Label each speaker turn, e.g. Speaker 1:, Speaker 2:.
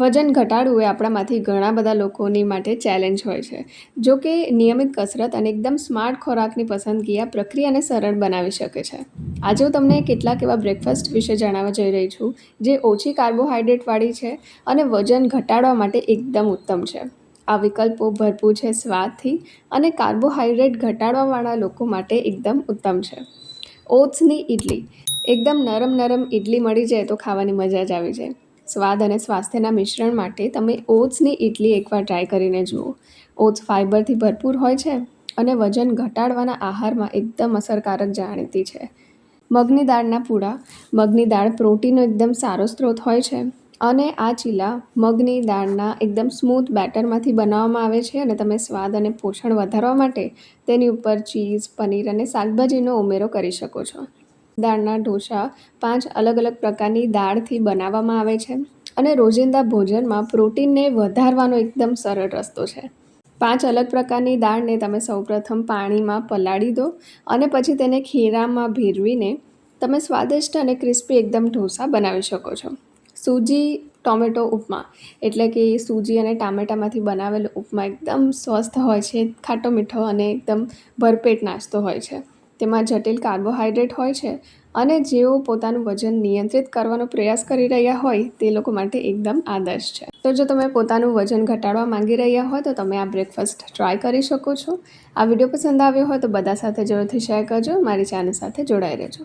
Speaker 1: વજન ઘટાડવું એ આપણામાંથી ઘણા બધા લોકોની માટે ચેલેન્જ હોય છે. જો કે નિયમિત કસરત અને એકદમ સ્માર્ટ ખોરાકની પસંદગી આ પ્રક્રિયાને સરળ બનાવી શકે છે. આજે હું તમને કેટલાક એવા બ્રેકફાસ્ટ વિશે જણાવવા જઈ રહી છું, જે ઓછી કાર્બોહાઈડ્રેટવાળી છે અને વજન ઘટાડવા માટે એકદમ ઉત્તમ છે. આ વિકલ્પો ભરપૂર છે સ્વાદથી અને કાર્બોહાઈડ્રેટ ઘટાડવાવાળા લોકો માટે એકદમ ઉત્તમ છે. ઓટ્સની ઇડલી એકદમ નરમ નરમ ઇડલી મળી જાય તો ખાવાની મજા જ આવી જાય. સ્વાદ અને સ્વાસ્થ્યના મિશ્રણ માટે તમે ઓટ્સની ઇડલી એકવાર ટ્રાય કરીને જુઓ. ઓટ્સ ફાઇબરથી ભરપૂર હોય છે અને વજન ઘટાડવાના આહારમાં એકદમ અસરકારક જાણીતી છે. મગની દાળના પૂળા મગની દાળ પ્રોટીનનો એકદમ સારો સ્ત્રોત હોય છે અને આ ચીલા મગની દાળના એકદમ સ્મૂથ બેટરમાંથી બનાવવામાં આવે છે અને તમે સ્વાદ અને પોષણ વધારવા માટે તેની ઉપર ચીઝ, પનીર અને શાકભાજીનો ઉમેરો કરી શકો છો. દાળના ઢોસા પાંચ અલગ અલગ પ્રકારની દાળથી બનાવવામાં આવે છે અને રોજિંદા ભોજનમાં પ્રોટીનને વધારવાનો એકદમ સરળ રસ્તો છે. પાંચ અલગ પ્રકારની દાળને તમે સૌપ્રથમ પાણીમાં પલાળી દો અને પછી તેને ખીરામાં ભેરવીને તમે સ્વાદિષ્ટ અને ક્રિસ્પી એકદમ ઢોસા બનાવી શકો છો. સૂજી, ટોમેટો, ઉપમા એટલે કે સૂજી અને ટામેટામાંથી બનાવેલો ઉપમા એકદમ સ્વસ્થ હોય છે, ખાટો મીઠો અને એકદમ ભરપેટ નાસ્તો હોય છે. તેમાં જટિલ કાર્બોહાઈડ્રેટ હોય છે અને જેઓ પોતાનું વજન નિયંત્રિત કરવાનો પ્રયાસ કરી રહ્યા હોય તે લોકો માટે એકદમ આદર્શ છે. તો જો તમે પોતાનું વજન ઘટાડવા માંગી રહ્યા હોય તો તમે આ બ્રેકફાસ્ટ ટ્રાય કરી શકો છો. આ વીડિયો પસંદ આવ્યો હોય તો બધા સાથે જરૂરથી શેર કરજો. મારી ચેનલ સાથે જોડાઈ રહેજો.